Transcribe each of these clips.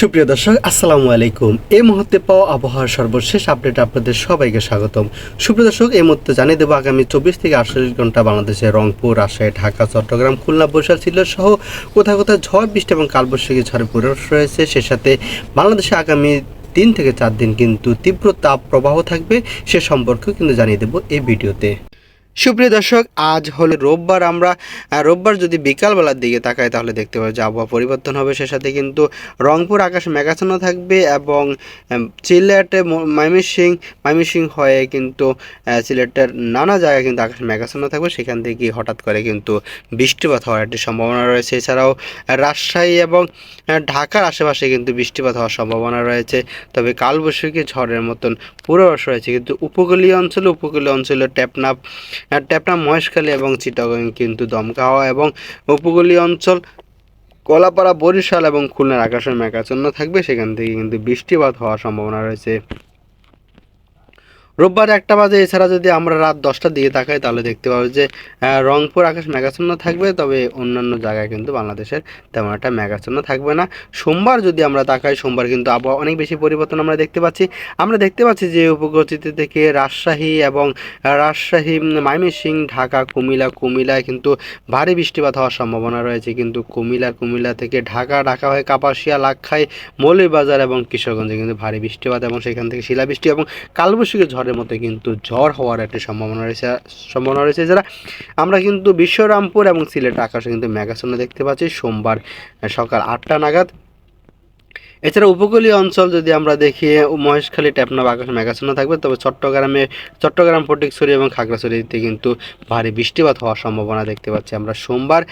সুপ্রিয় দর্শক, আসসালামু আলাইকুম। এই মুহূর্তে পাওয়া আবহাওয়ার সর্বশেষ আপডেট আপনাদের সবাইকে স্বাগতম। সুপ্রিয় দর্শক, এই মুহূর্তে জানিয়ে দেবো আগামী চব্বিশ থেকে আটচল্লিশ ঘণ্টা বাংলাদেশের রংপুর, রাজশাহী, ঢাকা, চট্টগ্রাম, খুলনা, বরিশাল, সিলেট সহ কোথাও কোথাও ঝড়, বৃষ্টি এবং কালবৈশাখী ঝড়ের পূর্বাভাস রয়েছে। সে সাথে বাংলাদেশে আগামী তিন থেকে চার দিন কিন্তু তীব্র তাপ প্রবাহ থাকবে, সে সম্পর্কেও কিন্তু জানিয়ে দেবো এই ভিডিওতে। সুপ্রিয় দর্শক, আজ হলো রোববার। আমরা রোববার যদি বিকালবেলার দিকে তাকাই, তাহলে দেখতে পাবো যে আবহাওয়া পরিবর্তন হবে। সে সাথে কিন্তু রংপুর, আকাশ মেঘাচ্ছন্ন থাকবে এবং সিলেটে ময়মনসিং ময়মনসিং হয়ে কিন্তু সিলেটের নানা জায়গায় কিন্তু আকাশ মেঘাচ্ছন্ন থাকবে। সেখান থেকে হঠাৎ করে কিন্তু বৃষ্টিপাত হওয়ার একটি সম্ভাবনা রয়েছে। এছাড়াও রাজশাহী এবং ঢাকার আশেপাশে কিন্তু বৃষ্টিপাত হওয়ার সম্ভাবনা রয়েছে। তবে কালবৈশাখী ঝড়ের মতন পূর্বাভাস রয়েছে। কিন্তু উপকূলীয় অঞ্চলে উপকূলীয় অঞ্চলে টেপনাপ টেপনাপ মহেশখালী এবং চিটাগং কিন্তু দমকা হওয়া এবং উপকূলীয় অঞ্চল কলাপাড়া, বরিশাল এবং খুলনার আকাশের মেঘাচ্ছন্ন থাকবে। সেখান থেকে কিন্তু বৃষ্টিপাত হওয়ার সম্ভাবনা রয়েছে। রোববার একটা বাজে, এছাড়া যদি আমরা রাত দশটার দিকে তাকাই, তাহলে দেখতে পাবো যে রংপুর আকাশ মেঘাচ্ছন্ন থাকবে, তবে অন্যান্য জায়গায় কিন্তু বাংলাদেশের তেমন একটা মেঘাচ্ছন্ন থাকবে না। সোমবার যদি আমরা তাকাই, সোমবার কিন্তু আবহাওয়া অনেক বেশি পরিবর্তন আমরা দেখতে পাচ্ছি। আমরা দেখতে পাচ্ছি যে, উপকূলচিত্র থেকে রাজশাহী এবং রাজশাহী ময়মনসিং, ঢাকা, কুমিল্লা, কুমিল্লায় কিন্তু ভারী বৃষ্টিপাত হওয়ার সম্ভাবনা রয়েছে। কিন্তু কুমিল্লা কুমিল্লা থেকে ঢাকা ঢাকা হয়ে কাপাসিয়া, লাক্ষাই, মৌলভীবাজার এবং কিশোরগঞ্জে কিন্তু ভারী বৃষ্টিপাত এবং সেখান থেকে শিলাবৃষ্টি এবং কালবৈশাখী ঝড়ের মতো কিন্তু ঝড় হওয়ার একটি সম্ভাবনা রয়েছে। সম্ভাবনা রয়েছে যারা, আমরা কিন্তু বিশ্বরামপুর এবং সিলেট আকাশে কিন্তু মেঘাচ্ছন্ন দেখতে পাচ্ছি। সোমবার সকাল আটটা নাগাদ। এছাড়া উপকূলীয় অঞ্চল যদি আমরা দেখি, মহেশখালী টেপনাব আকাশে মেঘাচ্ছন্ন থাকবে। তবে চট্টগ্রামে, চট্টগ্রাম, ফটিকছড়ি এবং খাগড়াছড়িতে কিন্তু ভারী বৃষ্টিপাত হওয়ার সম্ভাবনা দেখতে পাচ্ছি আমরা। সোমবার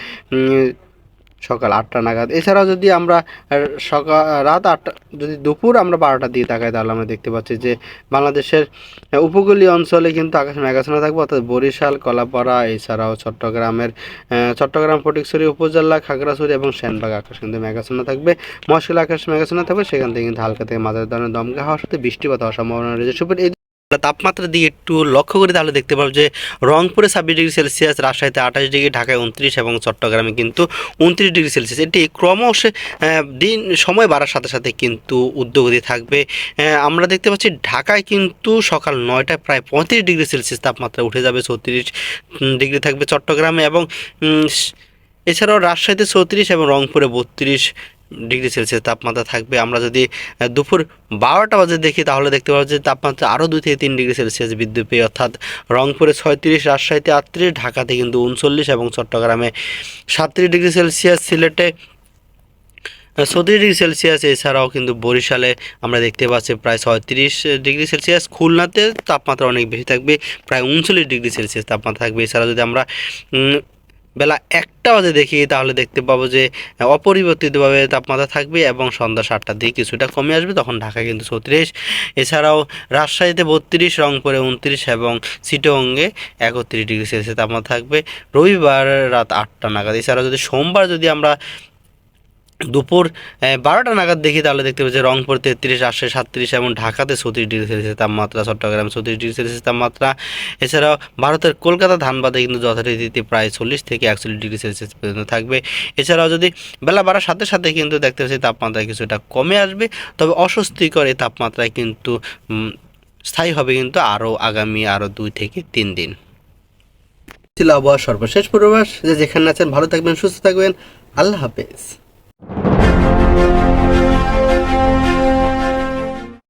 সকাল আটটা নাগাদ। এছাড়াও যদি আমরা সকাল, রাত আটটা, যদি দুপুর আমরা বারোটার দিকে তাকাই, তাহলে আমরা দেখতে পাচ্ছি যে বাংলাদেশের উপকূলীয় অঞ্চলে কিন্তু আকাশে মেঘাচ্ছন্ন থাকবে, অর্থাৎ বরিশাল, কলাপাড়া, এছাড়াও চট্টগ্রামের চট্টগ্রাম, ফটিকছড়ি, উপজেলা, খাগড়াছড়ি এবং শ্যানবাগ আকাশ কিন্তু মেঘাচ্ছন্ন থাকবে। মশলা আকাশ মেঘাচ্ছন্ন থাকবে, সেখান থেকে কিন্তু হালকা থেকে মাঝারি ধরনের দমকা হওয়ার সাথে বৃষ্টিপাত হওয়ার সম্ভাবনা রয়েছে। সুপার এই তাপমাত্রা দিয়ে একটু লক্ষ্য করি তাহলে দেখতে পাবো যে রংপুরে ছাব্বিশ ডিগ্রি সেলসিয়াস, রাজশাহীতে আঠাশ ডিগ্রি, ঢাকায় উনত্রিশ এবং চট্টগ্রামে কিন্তু উনত্রিশ ডিগ্রি সেলসিয়াস। এটি ক্রমশ দিন, সময় বাড়ার সাথে সাথে কিন্তু উদ্যোগতি থাকবে। আমরা দেখতে পাচ্ছি ঢাকায় কিন্তু সকাল নয়টায় প্রায় পঁয়ত্রিশ ডিগ্রি সেলসিয়াস তাপমাত্রা উঠে যাবে, ছত্রিশ ডিগ্রি থাকবে চট্টগ্রামে এবং এছাড়াও রাজশাহীতে চৌত্রিশ এবং রংপুরে বত্রিশ ডিগ্রি সেলসিয়াস তাপমাত্রা থাকবে। আমরা যদি দুপুর বারোটা বাজে দেখি, তাহলে দেখতে পাবো যে তাপমাত্রা আরও দুই থেকে তিন ডিগ্রি সেলসিয়াস বৃদ্ধি পেয়ে, অর্থাৎ রংপুরে ছয়ত্রিশ, রাজশাহীতে আটত্রিশ, ঢাকাতে কিন্তু উনচল্লিশ এবং চট্টগ্রামে সাতত্রিশ ডিগ্রি সেলসিয়াস, সিলেটে চৌত্রিশ ডিগ্রি সেলসিয়াস, এছাড়াও কিন্তু বরিশালে আমরা দেখতে পাচ্ছি প্রায় ছয়ত্রিশ ডিগ্রি সেলসিয়াস। খুলনাতে তাপমাত্রা অনেক বেশি থাকবে, প্রায় উনচল্লিশ ডিগ্রি সেলসিয়াস তাপমাত্রা থাকবে। এছাড়া যদি আমরা বেলা একটা বাজে দেখি, তাহলে দেখতে পাবো যে অপরিবর্তিতভাবে তাপমাত্রা থাকবে এবং সন্ধ্যা সাতটার দিকে কিছুটা কমে আসবে, তখন ঢাকা কিন্তু ছত্রিশ। এছাড়াও রাজশাহীতে বত্রিশ, রংপুরে উনত্রিশ এবং চিটগঙ্গে একত্রিশ ডিগ্রি সেলসিয়াস তাপমাত্রা থাকবে। রবিবার রাত আটটা নাগাদ। এছাড়াও যদি সোমবার যদি আমরা দুপুর বারোটা নাগাদ দেখি তাহলে দেখতে পাচ্ছি রংপুর তেত্রিশ রাজশাহী সাতত্রিশ এবং ঢাকাতে চৌত্রিশ ডিগ্রি সেলসিয়াস তাপমাত্রা, চট্টগ্রাম চৌত্রিশ ডিগ্রি সেলসিয়াস তাপমাত্রা। এছাড়াও ভারতের কলকাতা ধানবাদে কিন্তু যথারীতিতে প্রায় চল্লিশ থেকে একচল্লিশ ডিগ্রি সেলসিয়াস পর্যন্ত থাকবে। এছাড়াও যদি বেলা বাড়ার সাথে সাথে কিন্তু দেখতে পাচ্ছি তাপমাত্রা কিছুটা কমে আসবে, তবে অস্বস্তিকর এই তাপমাত্রায় কিন্তু স্থায়ী হবে কিন্তু আরও আগামী আরও দুই থেকে তিন দিন। ছিল আবহাওয়ার সর্বশেষ পূর্বাভাস, যে যেখানে আছেন ভালো থাকবেন, সুস্থ থাকবেন, আল্লাহ হাফেজ। うん。